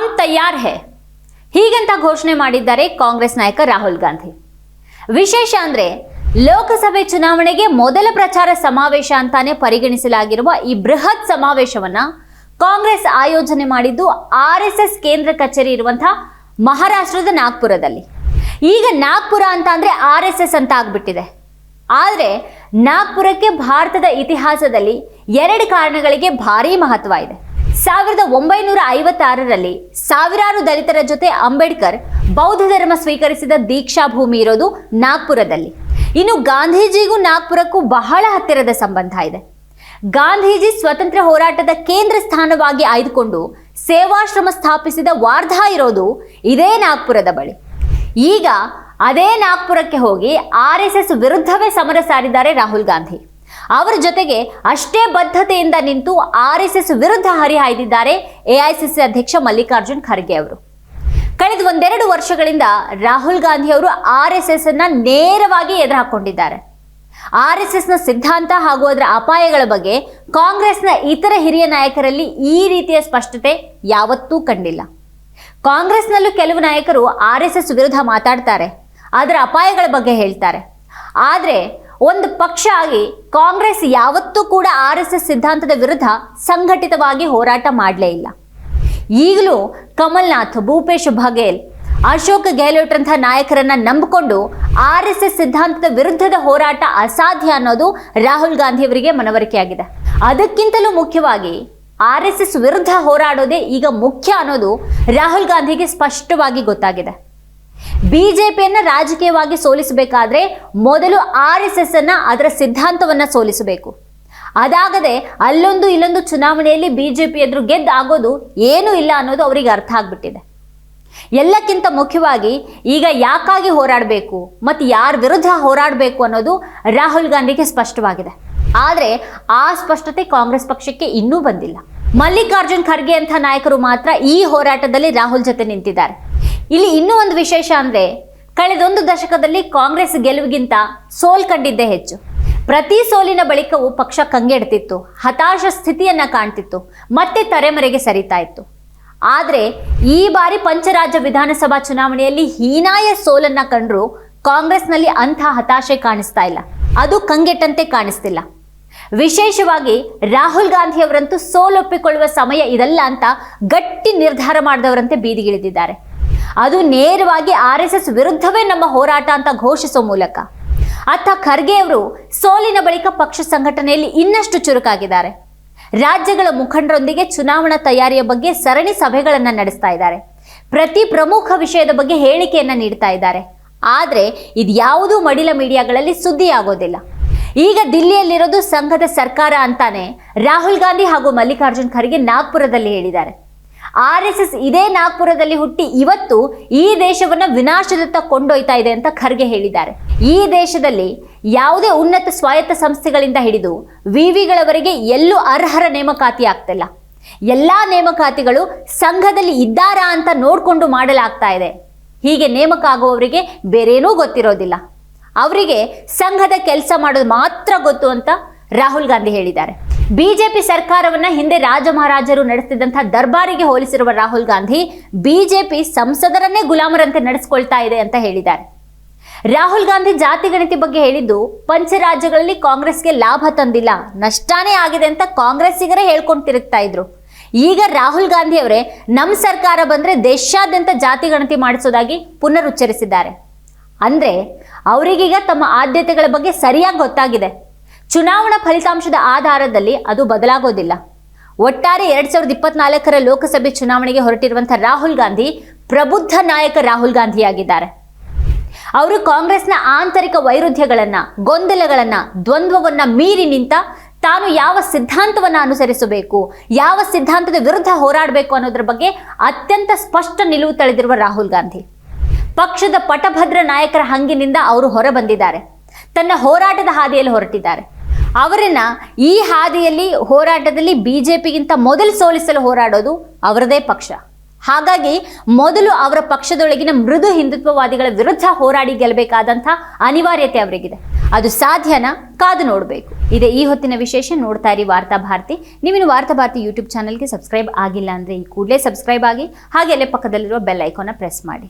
ಹಮ್ ತಯಾರ್ ಹೇ. ಹೀಗಂತ ಘೋಷಣೆ ಮಾಡಿದ್ದಾರೆ ಕಾಂಗ್ರೆಸ್ ನಾಯಕ ರಾಹುಲ್ ಗಾಂಧಿ. ವಿಶೇಷ ಅಂದ್ರೆ ಲೋಕಸಭೆ ಚುನಾವಣೆಗೆ ಮೊದಲ ಪ್ರಚಾರ ಸಮಾವೇಶ ಅಂತಾನೆ ಪರಿಗಣಿಸಲಾಗಿರುವ ಈ ಬೃಹತ್ ಸಮಾವೇಶವನ್ನ ಕಾಂಗ್ರೆಸ್ ಆಯೋಜನೆ ಮಾಡಿದ್ದು ಆರ್ ಎಸ್ ಎಸ್ ಕೇಂದ್ರ ಕಚೇರಿ ಇರುವಂತಹ ಮಹಾರಾಷ್ಟ್ರದ ನಾಗ್ಪುರದಲ್ಲಿ. ಈಗ ನಾಗ್ಪುರ ಅಂತ ಅಂದ್ರೆ ಆರ್ ಎಸ್ ಎಸ್ ಅಂತ ಆಗ್ಬಿಟ್ಟಿದೆ. ಆದರೆ ನಾಗ್ಪುರಕ್ಕೆ ಭಾರತದ ಇತಿಹಾಸದಲ್ಲಿ ಎರಡು ಕಾರಣಗಳಿಗೆ ಭಾರಿ ಮಹತ್ವ ಇದೆ. ಸಾವಿರದ ಒಂಬೈನೂರ ಐವತ್ತಾರರಲ್ಲಿ ಸಾವಿರಾರು ದಲಿತರ ಜೊತೆ ಅಂಬೇಡ್ಕರ್ ಬೌದ್ಧ ಧರ್ಮ ಸ್ವೀಕರಿಸಿದ ದೀಕ್ಷಾ ಭೂಮಿ ಇರೋದು ನಾಗ್ಪುರದಲ್ಲಿ. ಇನ್ನು ಗಾಂಧೀಜಿಗೂ ನಾಗ್ಪುರಕ್ಕೂ ಬಹಳ ಹತ್ತಿರದ ಸಂಬಂಧ ಇದೆ. ಗಾಂಧೀಜಿ ಸ್ವತಂತ್ರ ಹೋರಾಟದ ಕೇಂದ್ರ ಸ್ಥಾನವಾಗಿ ಆಯ್ದುಕೊಂಡು ಸೇವಾಶ್ರಮ ಸ್ಥಾಪಿಸಿದ ವಾರ್ಧಾ ಇರೋದು ಇದೇ ನಾಗ್ಪುರದ ಬಳಿ. ಈಗ ಅದೇ ನಾಗ್ಪುರಕ್ಕೆ ಹೋಗಿ ಆರ್ ಎಸ್ ಎಸ್ ವಿರುದ್ಧವೇ ಸಮರ ಸಾರಿದ್ದಾರೆ ರಾಹುಲ್ ಗಾಂಧಿ. ಅವರ ಜೊತೆಗೆ ಅಷ್ಟೇ ಬದ್ಧತೆಯಿಂದ ನಿಂತು ಆರ್ ಎಸ್ ಎಸ್ ವಿರುದ್ಧ ಹರಿಹಾಯ್ದಿದ್ದಾರೆ ಎಐಸಿಸಿ ಅಧ್ಯಕ್ಷ ಮಲ್ಲಿಕಾರ್ಜುನ್ ಖರ್ಗೆ ಅವರು. ಕಳೆದ ಒಂದೆರಡು ವರ್ಷಗಳಿಂದ ರಾಹುಲ್ ಗಾಂಧಿ ಅವರು ಆರ್ ಎಸ್ ಎಸ್ ಅನ್ನ ನೇರವಾಗಿ ಎದುರಾಕೊಂಡಿದ್ದಾರೆ. ಆರ್ ಎಸ್ ಎಸ್ನ ಸಿದ್ಧಾಂತ ಹಾಗೂ ಅದರ ಅಪಾಯಗಳ ಬಗ್ಗೆ ಕಾಂಗ್ರೆಸ್ನ ಇತರ ಹಿರಿಯ ನಾಯಕರಲ್ಲಿ ಈ ರೀತಿಯ ಸ್ಪಷ್ಟತೆ ಯಾವತ್ತೂ ಕಂಡಿಲ್ಲ. ಕಾಂಗ್ರೆಸ್ನಲ್ಲೂ ಕೆಲವು ನಾಯಕರು ಆರ್ ಎಸ್ ಎಸ್ ವಿರುದ್ಧ ಮಾತಾಡ್ತಾರೆ, ಅದರ ಅಪಾಯಗಳ ಬಗ್ಗೆ ಹೇಳ್ತಾರೆ. ಆದರೆ ಒಂದು ಪಕ್ಷ ಆಗಿ ಕಾಂಗ್ರೆಸ್ ಯಾವತ್ತೂ ಕೂಡ ಆರ್ ಎಸ್ ಎಸ್ ಸಿದ್ಧಾಂತದ ವಿರುದ್ಧ ಸಂಘಟಿತವಾಗಿ ಹೋರಾಟ ಮಾಡಲೇ ಇಲ್ಲ. ಈಗಲೂ ಕಮಲ್ನಾಥ್, ಭೂಪೇಶ್ ಬಘೇಲ್, ಅಶೋಕ್ ಗೆಹ್ಲೋಟ್ರಂತಹ ನಾಯಕರನ್ನ ನಂಬಿಕೊಂಡು ಆರ್ ಎಸ್ ಎಸ್ ಸಿದ್ಧಾಂತದ ವಿರುದ್ಧದ ಹೋರಾಟ ಅಸಾಧ್ಯ ಅನ್ನೋದು ರಾಹುಲ್ ಗಾಂಧಿ ಅವರಿಗೆ ಮನವರಿಕೆಯಾಗಿದೆ. ಅದಕ್ಕಿಂತಲೂ ಮುಖ್ಯವಾಗಿ ಆರ್ ಎಸ್ ಎಸ್ ವಿರುದ್ಧ ಹೋರಾಡೋದೇ ಈಗ ಮುಖ್ಯ ಅನ್ನೋದು ರಾಹುಲ್ ಗಾಂಧಿಗೆ ಸ್ಪಷ್ಟವಾಗಿ ಗೊತ್ತಾಗಿದೆ. ಬಿಜೆಪಿಯನ್ನ ರಾಜಕೀಯವಾಗಿ ಸೋಲಿಸಬೇಕಾದ್ರೆ ಮೊದಲು ಆರ್ ಎಸ್ ಎಸ್ ಅನ್ನ ಅದರ ಸಿದ್ಧಾಂತವನ್ನ ಸೋಲಿಸಬೇಕು. ಅದಾಗದೆ ಅಲ್ಲೊಂದು ಇಲ್ಲೊಂದು ಚುನಾವಣೆಯಲ್ಲಿ ಬಿಜೆಪಿ ಎದುರು ಗೆದ್ದು ಆಗೋದು ಏನೂ ಇಲ್ಲ ಅನ್ನೋದು ಅವರಿಗೆ ಅರ್ಥ ಆಗ್ಬಿಟ್ಟಿದೆ. ಎಲ್ಲಕ್ಕಿಂತ ಮುಖ್ಯವಾಗಿ ಈಗ ಯಾಕಾಗಿ ಹೋರಾಡಬೇಕು ಮತ್ತು ಯಾರ ವಿರುದ್ಧ ಹೋರಾಡಬೇಕು ಅನ್ನೋದು ರಾಹುಲ್ ಗಾಂಧಿಗೆ ಸ್ಪಷ್ಟವಾಗಿದೆ. ಆದರೆ ಆ ಸ್ಪಷ್ಟತೆ ಕಾಂಗ್ರೆಸ್ ಪಕ್ಷಕ್ಕೆ ಇನ್ನೂ ಬಂದಿಲ್ಲ. ಮಲ್ಲಿಕಾರ್ಜುನ್ ಖರ್ಗೆ ಅಂತ ನಾಯಕರು ಮಾತ್ರ ಈ ಹೋರಾಟದಲ್ಲಿ ರಾಹುಲ್ ಜೊತೆ ನಿಂತಿದ್ದಾರೆ. ಇಲ್ಲಿ ಇನ್ನೂ ಒಂದು ವಿಶೇಷ ಅಂದ್ರೆ, ಕಳೆದೊಂದು ದಶಕದಲ್ಲಿ ಕಾಂಗ್ರೆಸ್ ಗೆಲುವಿಗಿಂತ ಸೋಲ್ ಕಂಡಿದ್ದೇ ಹೆಚ್ಚು. ಪ್ರತಿ ಸೋಲಿನ ಬಳಿಕವೂ ಪಕ್ಷ ಕಂಗೆಡ್ತಿತ್ತು, ಹತಾಶ ಸ್ಥಿತಿಯನ್ನ ಕಾಣ್ತಿತ್ತು, ಮತ್ತೆ ತರೆಮರೆಗೆ ಸರಿತಾ ಇತ್ತು. ಆದರೆ, ಈ ಬಾರಿ ಪಂಚರಾಜ್ಯ ವಿಧಾನಸಭಾ ಚುನಾವಣೆಯಲ್ಲಿ ಹೀನಾಯ ಸೋಲನ್ನ ಕಂಡರೂ ಕಾಂಗ್ರೆಸ್ನಲ್ಲಿ ಅಂಥ ಹತಾಶೆ ಕಾಣಿಸ್ತಾ ಇಲ್ಲ. ಅದು ಕಂಗೆಟ್ಟಂತೆ ಕಾಣಿಸ್ತಿಲ್ಲ. ವಿಶೇಷವಾಗಿ ರಾಹುಲ್ ಗಾಂಧಿಯವರಂತೂ ಸೋಲೊಪ್ಪಿಕೊಳ್ಳುವ ಸಮಯ ಇದಲ್ಲ ಅಂತ ಗಟ್ಟಿ ನಿರ್ಧಾರ ಮಾಡಿದವರಂತೆ ಬೀದಿಗಿಳಿದಿದ್ದಾರೆ. ಅದು ನೇರವಾಗಿ ಆರ್ ಎಸ್ ವಿರುದ್ಧವೇ ನಮ್ಮ ಹೋರಾಟ ಅಂತ ಘೋಷಿಸೋ ಮೂಲಕ. ಅತ್ತ ಖರ್ಗೆ ಅವರು ಸೋಲಿನ ಬಳಿಕ ಪಕ್ಷ ಸಂಘಟನೆಯಲ್ಲಿ ಇನ್ನಷ್ಟು ಚುರುಕಾಗಿದ್ದಾರೆ. ರಾಜ್ಯಗಳ ಮುಖಂಡರೊಂದಿಗೆ ಚುನಾವಣಾ ತಯಾರಿಯ ಬಗ್ಗೆ ಸರಣಿ ಸಭೆಗಳನ್ನು ನಡೆಸ್ತಾ ಇದ್ದಾರೆ. ಪ್ರತಿ ಪ್ರಮುಖ ವಿಷಯದ ಬಗ್ಗೆ ಹೇಳಿಕೆಯನ್ನು ನೀಡ್ತಾ ಇದ್ದಾರೆ. ಆದರೆ ಇದ್ಯಾವುದೂ ಮಡಿಲ ಮೀಡಿಯಾಗಳಲ್ಲಿ ಸುದ್ದಿ ಆಗೋದಿಲ್ಲ ಈಗ ದಿಲ್ಲಿಯಲ್ಲಿರೋದು ಸಂಘದ ಸರ್ಕಾರ ಅಂತಾನೆ ರಾಹುಲ್ ಗಾಂಧಿ ಹಾಗೂ ಮಲ್ಲಿಕಾರ್ಜುನ್ ಖರ್ಗೆ ನಾಗ್ಪುರದಲ್ಲಿ ಹೇಳಿದ್ದಾರೆ. ಆರ್ ಎಸ್ ಎಸ್ ಇದೇ ನಾಗ್ಪುರದಲ್ಲಿ ಹುಟ್ಟಿ ಇವತ್ತು ಈ ದೇಶವನ್ನ ವಿನಾಶದತ್ತ ಕೊಂಡೊಯ್ತಾ ಇದೆ ಅಂತ ಖರ್ಗೆ ಹೇಳಿದ್ದಾರೆ. ಈ ದೇಶದಲ್ಲಿ ಯಾವುದೇ ಉನ್ನತ ಸ್ವಾಯತ್ತ ಸಂಸ್ಥೆಗಳಿಂದ ಹಿಡಿದು ವಿವಿಗಳವರೆಗೆ ಎಲ್ಲೂ ಅರ್ಹರ ನೇಮಕಾತಿ ಆಗ್ತಿಲ್ಲ. ಎಲ್ಲಾ ನೇಮಕಾತಿಗಳು ಸಂಘದಲ್ಲಿ ಇದ್ದಾರಾ ಅಂತ ನೋಡಿಕೊಂಡು ಮಾಡಲಾಗ್ತಾ ಇದೆ. ಹೀಗೆ ನೇಮಕ ಆಗುವವರಿಗೆ ಬೇರೇನೂ ಗೊತ್ತಿರೋದಿಲ್ಲ. ಅವರಿಗೆ ಸಂಘದ ಕೆಲಸ ಮಾಡೋದು ಮಾತ್ರ ಗೊತ್ತು ಅಂತ ರಾಹುಲ್ ಗಾಂಧಿ ಹೇಳಿದ್ದಾರೆ. ಬಿಜೆಪಿ ಸರ್ಕಾರವನ್ನ ಹಿಂದೆ ರಾಜ ಮಹಾರಾಜರು ನಡೆಸಿದಂತಹ ದರ್ಬಾರಿಗೆ ಹೋಲಿಸಿರುವ ರಾಹುಲ್ ಗಾಂಧಿ ಬಿಜೆಪಿ ಸಂಸದರನ್ನೇ ಗುಲಾಮರಂತೆ ನಡೆಸಿಕೊಳ್ತಾ ಇದೆ ಅಂತ ಹೇಳಿದ್ದಾರೆ. ರಾಹುಲ್ ಗಾಂಧಿ ಜಾತಿ ಗಣತಿ ಬಗ್ಗೆ ಹೇಳಿದ್ದು ಪಂಚರಾಜ್ಯಗಳಲ್ಲಿ ಕಾಂಗ್ರೆಸ್ಗೆ ಲಾಭ ತಂದಿಲ್ಲ, ನಷ್ಟಾನೇ ಆಗಿದೆ ಅಂತ ಕಾಂಗ್ರೆಸ್ಸಿಗರೇ ಹೇಳ್ಕೊಂಡು ತಿರುಗ್ತಾ ಇದ್ರು. ಈಗ ರಾಹುಲ್ ಗಾಂಧಿ ಅವರೇ ನಮ್ಮ ಸರ್ಕಾರ ಬಂದ್ರೆ ದೇಶಾದ್ಯಂತ ಜಾತಿ ಗಣತಿ ಮಾಡಿಸೋದಾಗಿ ಪುನರುಚ್ಚರಿಸಿದ್ದಾರೆ. ಅಂದ್ರೆ ಅವರಿಗೀಗ ತಮ್ಮ ಆದ್ಯತೆಗಳ ಬಗ್ಗೆ ಸರಿಯಾಗಿ ಗೊತ್ತಾಗಿದೆ. ಚುನಾವಣಾ ಫಲಿತಾಂಶದ ಆಧಾರದಲ್ಲಿ ಅದು ಬದಲಾಗೋದಿಲ್ಲ. ಒಟ್ಟಾರೆ ಎರಡ್ ಸಾವಿರದ ಇಪ್ಪತ್ನಾಲ್ಕರ ಲೋಕಸಭೆ ಚುನಾವಣೆಗೆ ಹೊರಟಿರುವಂತಹ ರಾಹುಲ್ ಗಾಂಧಿ ಪ್ರಬುದ್ಧ ನಾಯಕ ರಾಹುಲ್ ಗಾಂಧಿಯಾಗಿದ್ದಾರೆ. ಅವರು ಕಾಂಗ್ರೆಸ್ನ ಆಂತರಿಕ ವೈರುಧ್ಯಗಳನ್ನ, ಗೊಂದಲಗಳನ್ನ, ದ್ವಂದ್ವವನ್ನ ಮೀರಿ ನಿಂತ ತಾನು ಯಾವ ಸಿದ್ಧಾಂತವನ್ನ ಅನುಸರಿಸಬೇಕು, ಯಾವ ಸಿದ್ಧಾಂತದ ವಿರುದ್ಧ ಹೋರಾಡಬೇಕು ಅನ್ನೋದ್ರ ಬಗ್ಗೆ ಅತ್ಯಂತ ಸ್ಪಷ್ಟ ನಿಲುವು ತಳೆದಿರುವ ರಾಹುಲ್ ಗಾಂಧಿ. ಪಕ್ಷದ ಪಟಭದ್ರ ನಾಯಕರ ಹಂಗಿನಿಂದ ಅವರು ಹೊರಬಂದಿದ್ದಾರೆ. ತನ್ನ ಹೋರಾಟದ ಹಾದಿಯಲ್ಲಿ ಹೊರಟಿದ್ದಾರೆ. ಅವರನ್ನ ಈ ಹಾದಿಯಲ್ಲಿ ಹೋರಾಟದಲ್ಲಿ ಬಿ ಜೆ ಪಿಗಿಂತ ಮೊದಲು ಸೋಲಿಸಲು ಹೋರಾಡೋದು ಅವರದೇ ಪಕ್ಷ. ಹಾಗಾಗಿ ಮೊದಲು ಅವರ ಪಕ್ಷದೊಳಗಿನ ಮೃದು ಹಿಂದುತ್ವವಾದಿಗಳ ವಿರುದ್ಧ ಹೋರಾಡಿ ಗೆಲ್ಲಬೇಕಾದಂಥ ಅನಿವಾರ್ಯತೆ ಅವರಿಗಿದೆ. ಅದು ಸಾಧ್ಯನ? ಕಾದು ನೋಡಬೇಕು. ಇದೆ ಈ ಹೊತ್ತಿನ ವಿಶೇಷ ನೋಡ್ತಾ ಇರಿ ವಾರ್ತಾ ಭಾರತಿ. ನೀವಿನ್ನು ವಾರ್ತಾ ಭಾರತಿ ಯೂಟ್ಯೂಬ್ ಚಾನಲ್ಗೆ ಸಬ್ಸ್ಕ್ರೈಬ್ ಆಗಿಲ್ಲ ಅಂದರೆ ಈ ಕೂಡಲೇ ಸಬ್ಸ್ಕ್ರೈಬ್ ಆಗಿ ಹಾಗೆ ಅಲ್ಲೇ ಪಕ್ಕದಲ್ಲಿರುವ ಬೆಲ್ ಐಕಾನ್ನ ಪ್ರೆಸ್ ಮಾಡಿ.